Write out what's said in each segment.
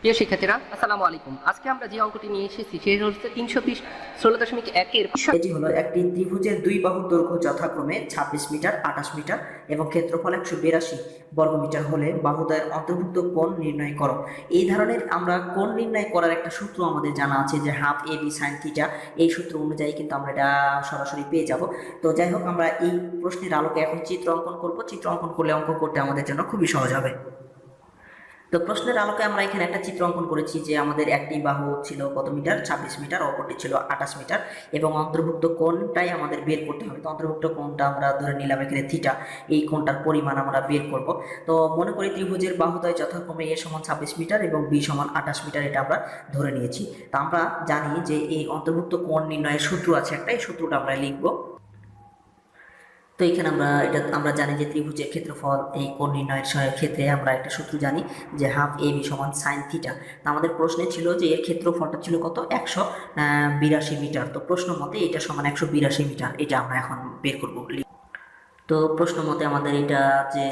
প্রিয় শিক্ষার্থীরা, আসসালামু আলাইকুম। আজকে আমরা যে অঙ্কটি নিয়ে এসেছি সেটি হচ্ছে তিনশো বিশ ষোলো দশমিক একের এটি হলো একটি ত্রিভুজের দুই বাহুর দৈর্ঘ্য যথাক্রমে ছাব্বিশ মিটার, আঠাশ মিটার এবং ক্ষেত্রফল একশো বিরাশি বর্গমিটার হলে বাহুদ্বয়ের অন্তর্ভুক্ত কোণ নির্ণয় করো। এই ধরনের আমরা কোণ নির্ণয় করার একটা সূত্র আমাদের জানা আছে যে half A B sine theta. এই সূত্র অনুযায়ী কিন্তু আমরা এটা সরাসরি পেয়ে যাব। তো যাই হোক, আমরা এই প্রশ্নের আলোকে এখন চিত্র অঙ্কন করব। চিত্র অঙ্কন করলে অঙ্ক করতে আমাদের জন্য খুবই সহজ হবে। তো প্রশ্নের আলোকে আমরা এখানে একটা চিত্র অঙ্কন করেছি যে আমাদের একটি বাহু ছিল কত মিটার? ছাব্বিশ মিটার, অপরটি ছিল আঠাশ মিটার এবং অন্তর্ভুক্ত কোণটাই আমাদের বের করতে হবে। তো অন্তর্ভুক্ত কোণটা আমরা ধরে নিলাম এখানে থিটা, এই কোণটার পরিমাণ আমরা বের করব। তো মনে করি ত্রিভুজের বাহুদয় যথাক্রমে এ সমান ছাব্বিশ মিটার এবং বি সমান আঠাশ মিটার, এটা আমরা ধরে নিয়েছি। তো আমরা জানি যে এই অন্তর্ভুক্ত কোণ নির্ণয়ের সূত্র আছে একটা, এই সূত্রটা আমরা লিখব। তো এখানে আমরা এটা, আমরা জানি যে ত্রিভুজের ক্ষেত্রফল এই কোণ নির্ণয়ের ক্ষেত্রে আমরা একটা সূত্র জানি যে হাফ এ বি সমান সাইন থিটা। তো আমাদের প্রশ্নে ছিল যে এর ক্ষেত্রফলটা ছিল কত? একশো বিরাশি মিটার। তো প্রশ্ন মতে এটা সমান একশো বিরাশি মিটার। এটা আমরা এখন বের করব। তো প্রশ্ন মতে আমাদের এটা যে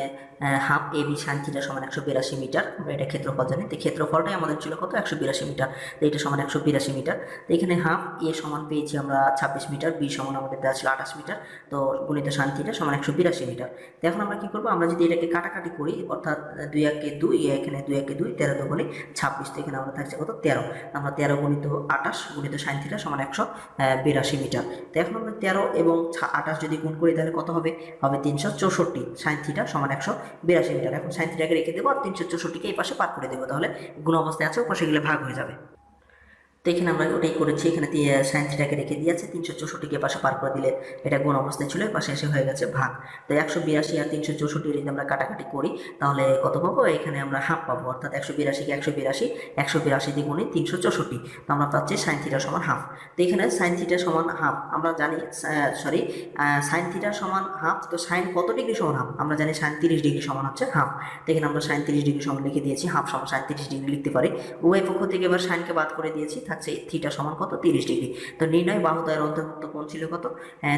half A B sine theta সমান একশো বিরাশি মিটার। আমরা এটা ক্ষেত্রফল জানি। তো ক্ষেত্রফলটাই আমাদের ছিল কত? একশো বিরাশি মিটার। তো এটা সমান একশো বিরাশি মিটার। তো এখানে হাফ এ সমান পেয়েছি আমরা ছাব্বিশ মিটার। বি সমান আমাদের দেওয়া ছিল আঠাশ মিটার। তো গণিত সাইন থিটা সমান একশো বিরাশি মিটার। তো এখন আমরা কী করব? আমরা যদি এটাকে কাটাকাটি করি, অর্থাৎ দুই একে দুই এখানে দুই একে দুই, তেরো দুগুণে ছাব্বিশ, তো এখানে আমরা থাকছে কত? তেরো। আমরা তেরো গুণিত আঠাশ, গুণিত সাইন থিটা সমান একশো বিরাশি মিটার। তো এখন আমরা তেরো এবং আঠাশ যদি গুণ করি, তাহলে কত হবে? হবে তিনশো চৌষট্টি। সাইন থিটা সমান একশো বিরাশি মিটার এখন সাইন রেখে দেবো আর তিনশো চৌষট্টিকে এই পাশে পার করে দেবো। তাহলে গুণ অবস্থায় আছে, ওপাশে গেলে ভাগ হয়ে যাবে। তো এখানে আমরা ওটাই করেছি, এখানে সাইন থিটাকে রেখে দিয়েছে, তিনশো চৌষট্টিকে পাশে পার করে দিলে এটা গুণ অবস্থায় ছিল পাশে এসে হয়ে গেছে ভাগ। তো একশো বিরাশি আর তিনশো চৌষট্টি যদি আমরা কাটাকাটি করি, তাহলে কত পাবো? এখানে আমরা হাফ পাবো, অর্থাৎ একশো বিরাশিকে একশো বিরাশি একশো বিরাশি দ্বিগুণে তিনশো চৌষট্টি। তো আমরা পাচ্ছি সাইন থিটা সমান হাফ। তো এখানে সাইন থিটা সমান হাফ, আমরা জানি সরি সাইন থিটা সমান হাফ, তো সাইন কত ডিগ্রি সমান হাফ? আমরা জানি সাইন তিরিশ ডিগ্রি সমান হচ্ছে হাফ। তো এখানে আমরা সাইন তিরিশ ডিগ্রি সমান লিখে দিয়েছি, হাফ সমান সাইন তিরিশ ডিগ্রি লিখতে পারি। উভয় পক্ষ থেকে এবার সাইনকে বাদ করে দিয়েছি থাকছে থিটা সমান কত? তিরিশ ডিগ্রি। তো নির্ণয় বাহুদয়ের অন্তর্ভুক্ত কোণ ছিল কত?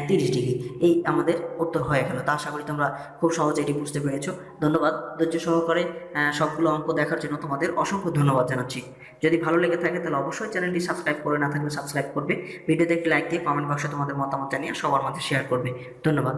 তিরিশ ডিগ্রি। এই আমাদের উত্তর হয়ে গেল। তো আশা করি তোমরা খুব সহজে এটি বুঝতে পেরেছ। ধন্যবাদ ধৈর্য সহকারে সবগুলো অঙ্ক দেখার জন্য তোমাদের অসংখ্য ধন্যবাদ জানাচ্ছি। যদি ভালো লেগে থাকে তাহলে অবশ্যই চ্যানেলটি সাবস্ক্রাইব করে না থাকলে সাবস্ক্রাইব করবে। ভিডিওতে একটি লাইক দিয়ে কমেন্ট বক্সে তোমাদের মতামত জানিয়ে সবার মাঝে শেয়ার করবে। ধন্যবাদ।